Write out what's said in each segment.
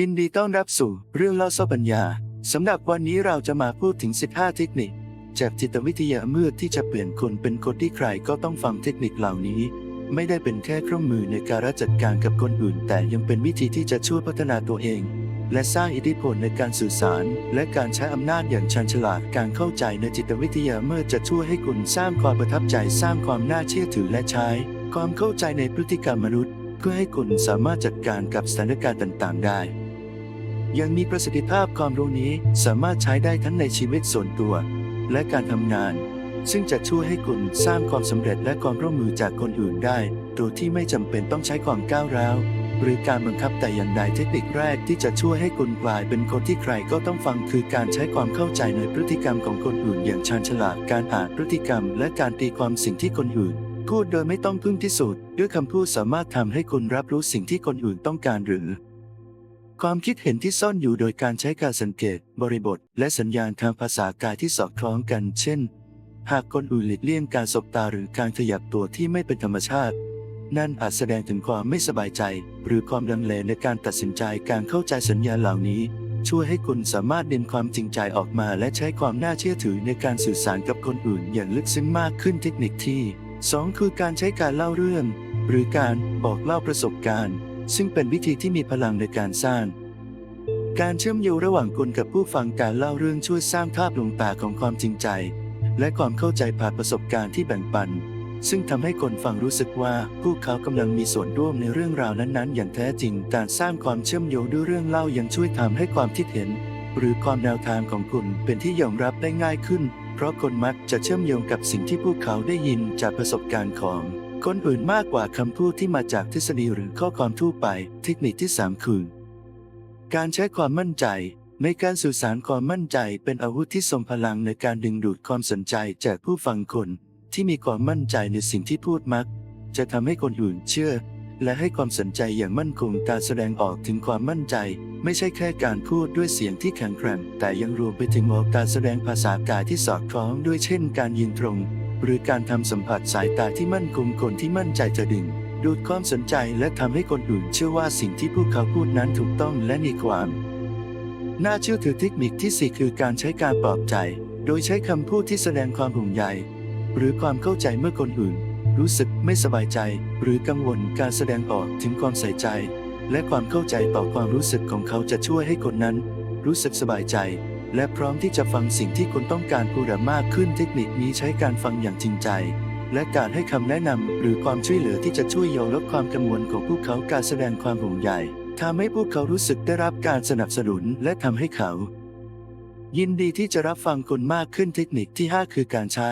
ยินดีต้อนรับสู่เรื่องเล่าเศร้าปัญญาสำหรับวันนี้เราจะมาพูดถึง 15 เทคนิค จากจิตวิทยามืดที่จะเปลี่ยนคนเป็นคนที่ใครก็ต้องฟังเทคนิคเหล่านี้ ไม่ได้เป็นแค่เครื่องมือในการจัดการกับคนอื่น แต่ยังเป็นวิธีที่จะช่วยพัฒนาตัวเอง และสร้างอิทธิพลในการสื่อสาร และการใช้อำนาจอย่างชันฉลาดการเข้าใจในจิตวิทยามืดจะช่วยให้คุณสร้างความประทับใจสร้างความน่าเชื่อถือและใช้ ความเข้าใจในพฤติกรรมมนุษย์ เพื่อให้คุณสามารถจัดการกับสถานการณ์ต่าง ๆ ได้ ยังมีประสิทธิภาพความรู้นี้สามารถใช้ได้ทั้งในชีวิตส่วนตัว และการทำงาน ซึ่งจะช่วยให้คุณสร้างความสำเร็จและความร่วมมือจากคนอื่นได้ โดยที่ไม่จำเป็นต้องใช้ความก้าวร้าว หรือการบังคับแต่อย่างใดเทคนิคแรกที่จะช่วยให้คุณกลายเป็นคนที่ใครก็ต้องฟังคือการใช้ความเข้าใจในพฤติกรรมของคนอื่น อย่างชาญฉลาดการอ่านพฤติกรรม และการตีความสิ่งที่คนอื่นพูดโดยไม่ต้องพึ่งที่สุด ด้วยคำพูดสามารถทำให้คุณรับรู้สิ่งที่คนอื่นต้องการหรือ ความคิดเห็นที่ซ่อนอยู่โดยการใช้การสังเกต บริบท และสัญญาณทางภาษากายที่สอดคล้องกัน เช่น หากคนอื่นหลีกเลี่ยงการสบตาหรือการขยับตัวที่ไม่เป็นธรรมชาติ นั่นอาจแสดงถึงความไม่สบายใจ หรือความลังเลในการตัดสินใจการเข้าใจสัญญาณเหล่านี้ ช่วยให้คุณสามารถเด่นความจริงใจออกมา และใช้ความน่าเชื่อถือในการสื่อสารกับคนอื่น อย่างลึกซึ้งมากขึ้นเทคนิคที่ 2 คือการใช้การเล่าเรื่อง หรือการบอกเล่าประสบการณ์ ซึ่งเป็นวิธีที่มีพลังในการสร้าง การเชื่อมโยงระหว่างคุณกับผู้ฟังการเล่าเรื่องช่วยสร้างภาพลวงตาของความจริงใจ และความเข้าใจผ่านประสบการณ์ที่แบ่งปัน ซึ่งทำให้คนฟังรู้สึกว่าพวกเขากำลังมีส่วนร่วมในเรื่องราวนั้นๆ อย่างแท้จริง การสร้างความเชื่อมโยงด้วยเรื่องเล่ายังช่วยทำให้ความคิดเห็น หรือความแนวทางของคุณเป็นที่ยอมรับได้ง่ายขึ้น เพราะคนมักจะเชื่อมโยงกับสิ่งที่พวกเขาได้ยินจากประสบการณ์ของ คนอื่นมากกว่าคำพูดที่มาจากทฤษฎีหรือข้อความทั่วไป เทคนิคที่สามคือ การใช้ความมั่นใจ ในการสื่อสารความมั่นใจเป็นอาวุธที่ทรงพลังในการดึงดูดความสนใจจากผู้ฟังคน ที่มีความมั่นใจในสิ่งที่พูดมัก จะทำให้คนอื่นเชื่อ และให้ความสนใจอย่างมั่นคงการแสดงออกถึงความมั่นใจ ไม่ใช่แค่การพูดด้วยเสียงที่แข็งแกร่งแต่ยังรวมไปถึงการแสดงภาษากายที่สอดคล้องด้วยเช่น การยืนตรง หรือการทำสัมผัสสายตาที่มั่นคงคนที่มั่นใจจะดึง ดูดความสนใจและทำให้คนอื่นเชื่อว่าสิ่งที่พวกเขาพูดนั้นถูกต้องและมีความ น่าเชื่อถือเทคนิคที่ 4 คือการใช้การปลอบใจ โดยใช้คำพูดที่แสดงความห่วงใยหรือความเข้าใจเมื่อคนอื่น รู้สึกไม่สบายใจ หรือกังวลการแสดงออกถึงความใส่ใจ และความเข้าใจต่อความรู้สึกของเขาจะช่วยให้คนนั้น รู้สึกสบายใจ และพร้อมที่จะฟังสิ่งที่คุณต้องการพูดมากขึ้นเทคนิคนี้ใช้การฟังอย่างจริงใจ และการให้คำแนะนำหรือความช่วยเหลือที่จะช่วยเยลดความกังวลของพวกเขาการแสดงความห่วงใยทำให้พวกเขารู้สึกได้รับการสนับสนุนและทำให้เขา ยินดีที่จะรับฟังคุณมากขึ้นเทคนิคที่ 5 คือการใช้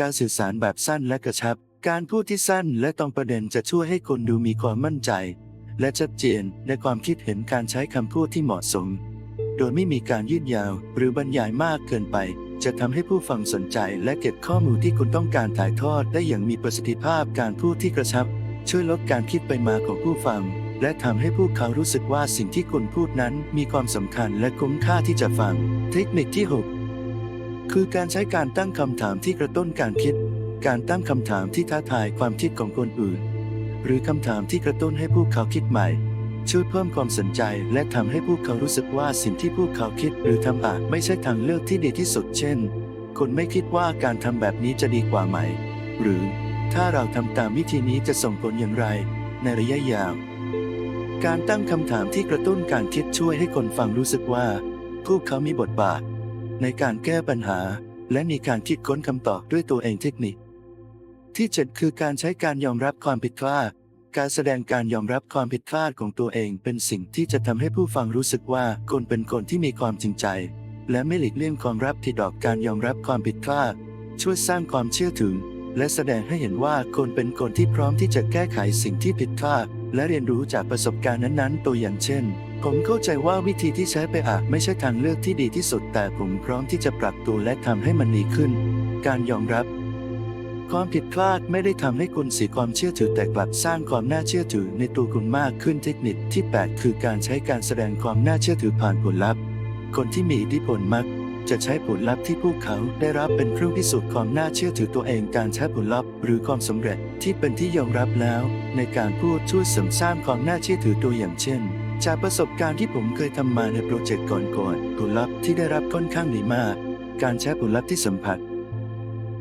การสื่อสารแบบสั้นและกระชับ การพูดที่สั้นและตรงประเด็นจะช่วยให้คนดูมีความมั่นใจ และชัดเจนในความคิดเห็นการใช้คำพูดที่เหมาะสม โดยไม่มีการยืดยาว หรือบรรยายมากเกินไป จะทำให้ผู้ฟังสนใจและเก็บข้อมูลที่คุณต้องการถ่ายทอดได้อย่างมีประสิทธิภาพการพูดที่กระชับ ช่วยลดการคิดไปมาของผู้ฟัง และทำให้พวกเขารู้สึกว่าสิ่งที่คุณพูดนั้นมีความสำคัญและคุ้มค่าที่จะฟัง เทคนิคที่ 6 คือการใช้การตั้งคำถามที่กระตุ้นการคิด การตั้งคำถามที่ท้าทายความคิดของคนอื่น หรือคำถามที่กระตุ้นให้พวกเขาคิดใหม่ ช่วยเพิ่มความสนใจและทำให้พวกเขารู้สึกว่าสิ่งที่พวกเขาคิดหรือทำอาจไม่ใช่ทางเลือกที่ดีที่สุดเช่น คุณไม่คิดว่าการทำแบบนี้จะดีกว่าไหม หรือถ้าเราทำตามวิธีนี้จะส่งผลอย่างไร ในระยะยาว การตั้งคำถามที่กระตุ้นการคิดช่วยให้คนฟังรู้สึกว่า พวกเขามีบทบาท ในการแก้ปัญหา และมีการคิดค้นคำตอบด้วยตัวเองเทคนิค ที่เจ็ดคือการใช้การยอมรับความผิดพลาด การแสดงการยอมรับความผิดพลาดของตัวเองเป็นสิ่งที่จะทำให้ผู้ฟังรู้สึกว่าคุณเป็นคนที่มีความจริงใจ และไม่หลีกเลี่ยงความรับผิดดอกการยอมรับความผิดพลาด ช่วยสร้างความเชื่อถือ และแสดงให้เห็นว่าคุณเป็นคนที่พร้อมที่จะแก้ไขสิ่งที่ผิดพลาด และเรียนรู้จากประสบการณ์นั้นๆ ตัวอย่างเช่น ผมเข้าใจว่าวิธีที่ใช้ไปอาจไม่ใช่ทางเลือกที่ดีที่สุด แต่ผมพร้อมที่จะปรับตัวและทำให้มันดีขึ้น การยอมรับ ความผิดพลาดไม่ได้ทำให้คุณเสียความเชื่อถือแต่กลับสร้างความน่าเชื่อถือในตัวคุณมากขึ้นเทคนิคที่ 8 คือการใช้การแสดงความน่าเชื่อถือผ่านผลลัพธ์ คนที่มีอิทธิพลมักจะใช้ผลลัพธ์ที่พวกเขาได้รับเป็นเครื่องพิสูจน์ความน่าเชื่อถือตัวเองการใช้ผลลัพธ์ หรือความสำเร็จที่เป็นที่ยอมรับแล้ว ในการพูดช่วยเสริมสร้างความน่าเชื่อถือตัวอย่างเช่น จากประสบการณ์ที่ผมเคยทำมาในโปรเจกต์ก่อนๆผลลัพธ์ที่ได้รับค่อนข้างดีมาก การใช้ผลลัพธ์ที่สัมผัส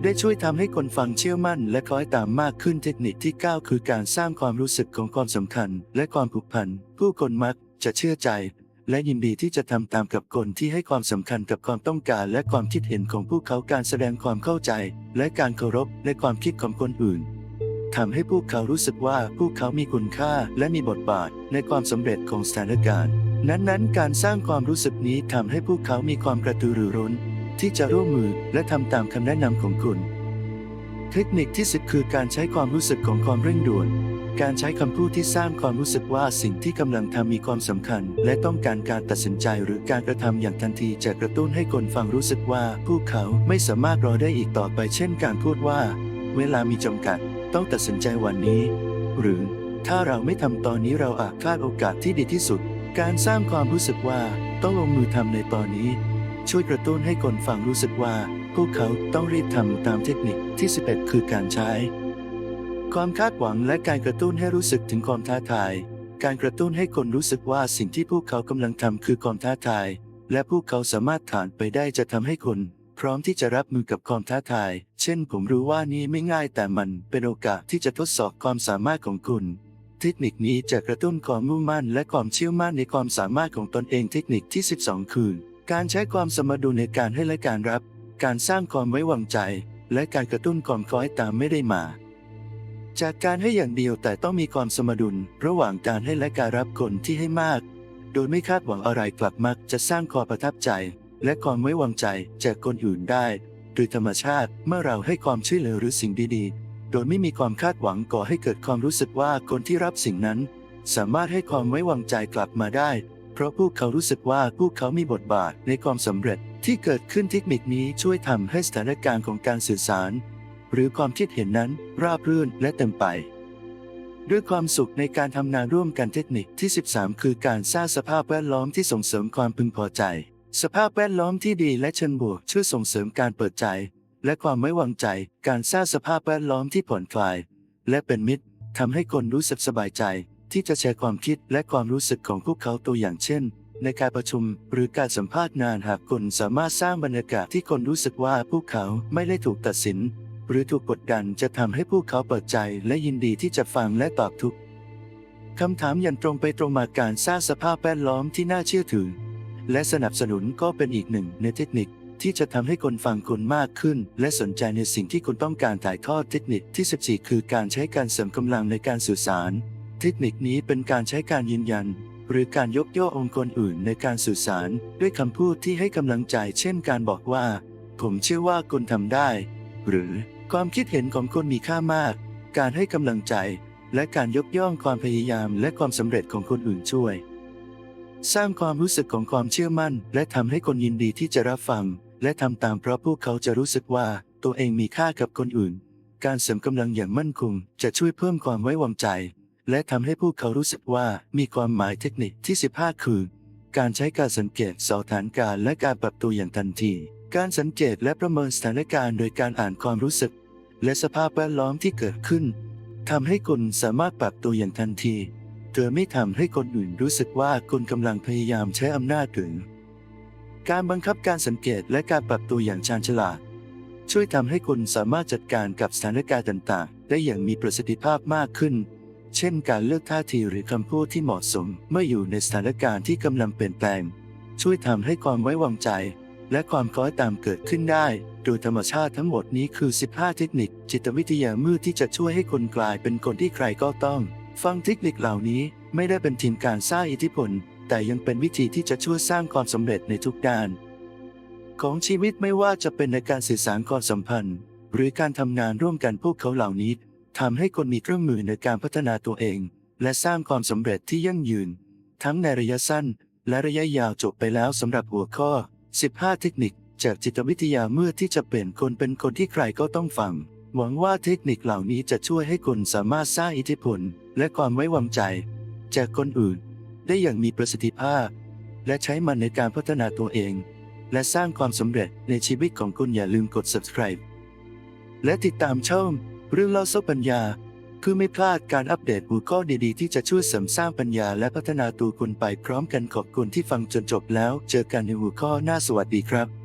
ได้ช่วยทำให้คนฟังเชื่อมั่น และคล้อยตามมากขึ้นเทคนิคที่ 9 คือการสร้างความรู้สึกของความสำคัญ และความผูกพัน ผู้คนมักจะเชื่อใจ และยินดีที่จะทำตามกับคนที่ให้ความสำคัญกับความต้องการ และความคิดเห็นของพวกเขาการแสดงความเข้าใจ และการเคารพในความคิดของคนอื่นทำให้พวกเขารู้สึกว่าพวกเขามีคุณค่าและมีบทบาทในความสำเร็จของสถานการณ์ นั้นๆ การสร้างความรู้สึกนี้ทำให้พวกเขามีความกระตือรือร้น ที่จะร่วมมือและทำตามคำแนะนำของคุณ เทคนิคที่สิบคือการใช้ความรู้สึกของความเร่งด่วน การใช้คำพูดที่สร้างความรู้สึกว่าสิ่งที่กำลังทำมีความสำคัญ และต้องการการตัดสินใจหรือการกระทำอย่างทันทีจะกระตุ้นให้คนฟังรู้สึกว่า พวกเขาไม่สามารถรอได้อีกต่อไป เช่น การพูดว่า เวลามีจำกัด ต้องตัดสินใจวันนี้ หรือถ้าเราไม่ทำตอนนี้เราอาจพลาดโอกาสที่ดีที่สุด การสร้างความรู้สึกว่าต้องลงมือทำในตอนนี้ ช่วยกระตุ้นให้คนฟังรู้สึกว่า พวกเขาต้องรีบทำตามเทคนิคที่ 11 คือการใช้ ความคาดหวังและการกระตุ้นให้รู้สึกถึงความท้าทาย การกระตุ้นให้คนรู้สึกว่าสิ่งที่พวกเขากำลังทำคือความท้าทาย และพวกเขาสามารถผ่านไปได้จะทำให้คนพร้อมที่จะรับมือกับความท้าทาย เช่น ผมรู้ว่านี่ไม่ง่ายแต่มันเป็นโอกาสที่จะทดสอบความสามารถของคุณ เทคนิคนี้จะกระตุ้นความมุ่งมั่นและความเชื่อมั่นในความสามารถของตนเองเทคนิคที่ 12 คือ การใช้ความสมดุลในการให้และการรับ การสร้างความไว้วางใจ และการกระตุ้นความคล้อยตามไม่ได้มา จากการให้อย่างเดียวแต่ต้องมีความสมดุลระหว่างการให้และการรับคนที่ให้มาก โดยไม่คาดหวังอะไรกลับมักจะสร้างความประทับใจ และความไว้วางใจจากคนอื่นได้โดยธรรมชาติเมื่อเราให้ความช่วยเหลือหรือสิ่งดีๆ โดยไม่มีความคาดหวังก่อให้เกิดความรู้สึกว่าคนที่รับสิ่งนั้น สามารถให้ความไว้วางใจกลับมาได้ เพราะพวกเขารู้สึกว่าพวกเขามีบทบาทในความสำเร็จที่เกิดขึ้นเทคนิคนี้ช่วยทำให้สถานการณ์ของการสื่อสาร หรือความคิดเห็นนั้นราบรื่นและเต็มไป ด้วยความสุขในการทำงานร่วมกันเทคนิคที่ 13 คือการสร้างสภาพแวดล้อมที่ส่งเสริมความพึงพอใจ สภาพแวดล้อมที่ดีและเชิงบวกช่วยส่งเสริมการเปิดใจ และความไว้วางใจ การสร้างสภาพแวดล้อมที่ผ่อนคลาย และเป็นมิตรทำให้คนรู้สึกสบายใจ ที่จะแชร์ความคิดและความรู้สึกของพวกเขาตัวอย่างเช่น ในการประชุมหรือการสัมภาษณ์งานหากคนสามารถสร้างบรรยากาศที่คนรู้สึกว่าพวกเขาไม่ได้ถูกตัดสิน หรือถูกกดดันจะทำให้พวกเขาเปิดใจและยินดีที่จะฟังและตอบทุกคำถามอย่างตรงไปตรงมาการสร้างสภาพแวดล้อมที่น่าเชื่อถือ และสนับสนุนก็เป็นอีกหนึ่งในเทคนิคที่จะทำให้คนฟังคุณมากขึ้น และสนใจในสิ่งที่คุณต้องการถ่ายทอดเทคนิคที่ 14 คือการใช้การเสริมกำลังในการสื่อสาร เทคนิคนี้เป็นการใช้การยืนยัน หรือการยกย่อองค์กรอื่นในการสื่อสาร ด้วยคำพูดที่ให้กำลังใจ เช่นการบอกว่า ผมเชื่อว่าคุณทำได้ หรือความคิดเห็นของคนมีค่ามาก การให้กำลังใจ และการยกย่องความพยายามและความสำเร็จของคนอื่นช่วย สร้างความรู้สึกของความเชื่อมั่น และทำให้คนยินดีที่จะรับฟัง และทำตามเพราะพวกเขาจะรู้สึกว่าตัวเองมีค่ากับคนอื่น การเสริมกำลังอย่างมั่นคงจะช่วยเพิ่มความไว้วางใจ และทำให้พวกเขารู้สึกว่ามีความหมายเทคนิคที่ 15 คือ การใช้การสังเกตสอบฐานการและการปรับตัวอย่างทันที การสังเกตและประเมินสถานการณ์โดยการอ่านความรู้สึก และสภาพแวดล้อมที่เกิดขึ้นทำให้คุณสามารถปรับตัวอย่างทันทีโดยไม่ทำให้คนอื่นรู้สึกว่าคุณกำลังพยายามใช้อำนาจหรือการบังคับการสังเกตและการปรับตัวอย่างชาญฉลาด ช่วยทำให้คุณสามารถจัดการกับสถานการณ์ต่าง ๆ ได้อย่างมีประสิทธิภาพมากขึ้น เช่นการเลือกท่าทีหรือคำพูดที่เหมาะสมเมื่ออยู่ในสถานการณ์ที่กำลังเปลี่ยนแปลง ช่วยทำให้ความไว้วางใจ และความคล้อยตามเกิดขึ้นได้ โดยธรรมชาติทั้งหมดนี้คือ 15 เทคนิค จิตวิทยามืดที่จะช่วยให้คนกลายเป็นคนที่ใครก็ต้อง ฟังเทคนิคเหล่านี้ไม่ได้เป็นทีมการสร้างอิทธิพล แต่ยังเป็นวิธีที่จะช่วยสร้างความสำเร็จในทุกด้าน ของชีวิตไม่ว่าจะเป็นในการสื่อสารความสัมพันธ์ หรือการทำงานร่วมกันพวกเขาเหล่านี้ ทำให้คนมีเครื่องมือในการพัฒนาตัวเอง และสร้างความสำเร็จที่ยั่งยืน ทั้งในระยะสั้น และระยะยาวจบไปแล้วสำหรับหัวข้อ 15 เทคนิค จากจิตวิทยาเมื่อที่จะเปลี่ยนคนเป็นคนที่ใครก็ต้องฟัง หวังว่าเทคนิคเหล่านี้จะช่วยให้คุณสามารถสร้างอิทธิพล และความไว้วางใจ จากคนอื่น ได้อย่างมีประสิทธิภาพ และใช้มันในการพัฒนาตัวเอง และสร้างความสำเร็จในชีวิตของคุณอย่าลืมกด subscribe และติดตามช่อง เรื่องเล่าโซปัญญา คือไม่พลาดการอัปเดตหัวข้อดีๆ ที่จะช่วยเสริมสร้างปัญญาและพัฒนาตัวคุณไปพร้อมกันขอบคุณที่ฟังจนจบแล้ว เจอกันในหัวข้อหน้าสวัสดีครับ